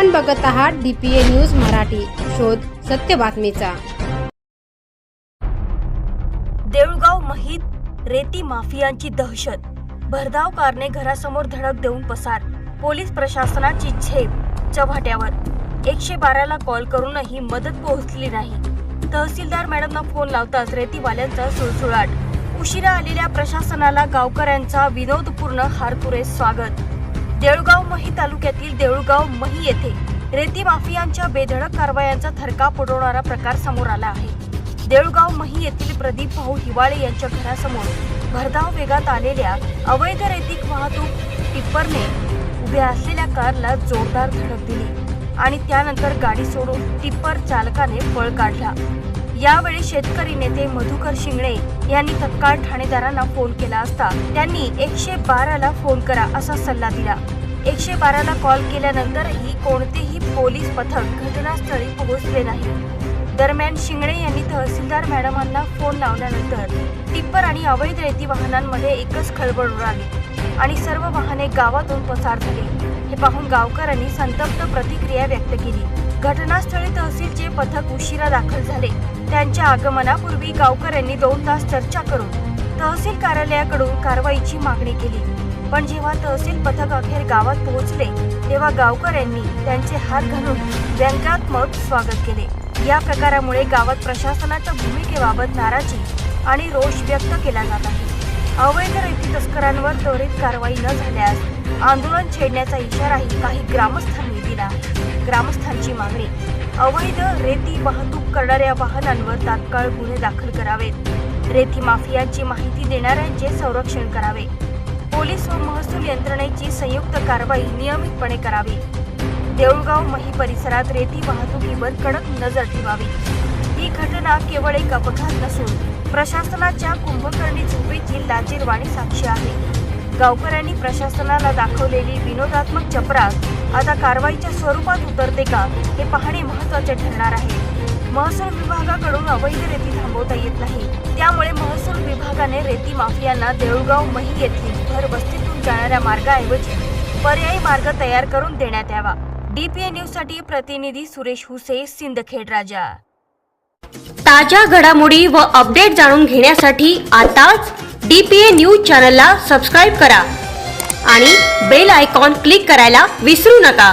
आपण बघत आहात डीपीए न्यूज मराठी. शोध सत्य बातमीचा. देऊळगाव महित रेती माफियांची दहशत. भरधाव कारने घरासमोर धडक देऊन पसार. पोलीस प्रशासनाची झेप चव्हाट्यावर एकशे बाराला कॉल करूनही मदत पोहोचली नाही. तहसीलदार मॅडमना फोन लावताच रेतीवाल्यांचा सुळसुळाट. उशिरा आलेल्या प्रशासनाला गावकऱ्यांचा विनोदपूर्ण हारपुरे स्वागत. देऊळगाव मही तालुक्यातील देऊळगाव मही येथे रेती माफियांच्या बेधडक कारवायांचा थरकाप उडवणारा प्रकार समोर आला आहे. देऊळगाव मही येथील प्रदीप भाऊ हिवाळे यांच्या घरासमोर भरधाव वेगात आलेल्या अवैध रेतीक वाहतूक टिप्परने उभ्या असलेल्या कारला जोरदार धडक दिली आणि त्यानंतर गाडी सोडून टिप्पर चालकाने पळ काढला. यावेळी शेतकरी नेते मधुकर शिंगणे यांनी तत्काळ ठाणेदारांना फोन केला असता त्यांनी एकशे बाराला फोन करा असा सल्ला दिला. एकशे बाराला कॉल केल्यानंतरही कोणतेही पोलीस पथक घटनास्थळी पोहोचले नाही. दरम्यान शिंगणे यांनी तहसीलदार मॅडमांना फोन लावल्यानंतर टिप्पर आणि अवैध रेती वाहनांमध्ये एकच खळबळ उडाली आणि सर्व वाहने गावातून पसार झाली. हे पाहून गावकऱ्यांनी संतप्त प्रतिक्रिया व्यक्त केली. घटनास्थळी तहसीलचे पथक उशिरा दाखल झाले. त्यांच्या आगमनापूर्वी गावकऱ्यांनी दोन तास चर्चा करून तहसील कार्यालयाकडून कारवाईची मागणी केली. पण जेव्हा तहसील पथक अखेर गावात पोहोचले तेव्हा गावकऱ्यांनी त्यांचे हात घालून व्यंगात्मक स्वागत केले. या प्रकारामुळे गावात प्रशासनाच्या भूमिकेबाबत नाराजी आणि रोष व्यक्त केला जात आहे. अवैध रेती तस्करांवर त्वरित कारवाई न झाल्यास आंदोलन छेडण्याचा इशाराही काही ग्रामस्थांनी दिला. ग्रामस्थांची मागणी अवैध रेती वाहतूक करणाऱ्या वाहनांवर तात्काळ गुन्हे दाखल करावेत. रेती माफियांची माहिती देणाऱ्यांचे संरक्षण करावे. पोलीस व महसूल यंत्रणेची संयुक्त कारवाई नियमितपणे करावी. देऊळगाव मही परिसरात रेती वाहतुकीवर कडक नजर ठेवावी. ही घटना केवळ एक अपघात नसून प्रशासनाच्या कुंभकर्णी झोपेची लाजीरवाणी साक्षी आहे. गावकऱ्यांनी प्रशासनाला दाखवलेली विनोदात्मक चपराक आता कारवाईच्या स्वरूपात उतरते का हे पाहणे महत्त्वाचे ठरणार आहे. महसूल विभागाकडून अवैध रेती थांबवता येत नाही. त्यामुळे महसूल विभागाने रेती माफियांना देऊळगाव मही येथील भर वस्तीतून जाणाऱ्या मार्गाऐवजी पर्यायी मार्ग तयार करून देण्यात यावा. डीपीए न्यूजसाठी प्रतिनिधी सुरेश हुसे सिंदखेड राजा. ताज्या घडामोडी व अपडेट जाणून घेण्यासाठी आताच डी पी ए न्यूज चॅनलला सबस्क्राईब करा. आणि बेल आयकॉन क्लिक करायला विसरू नका.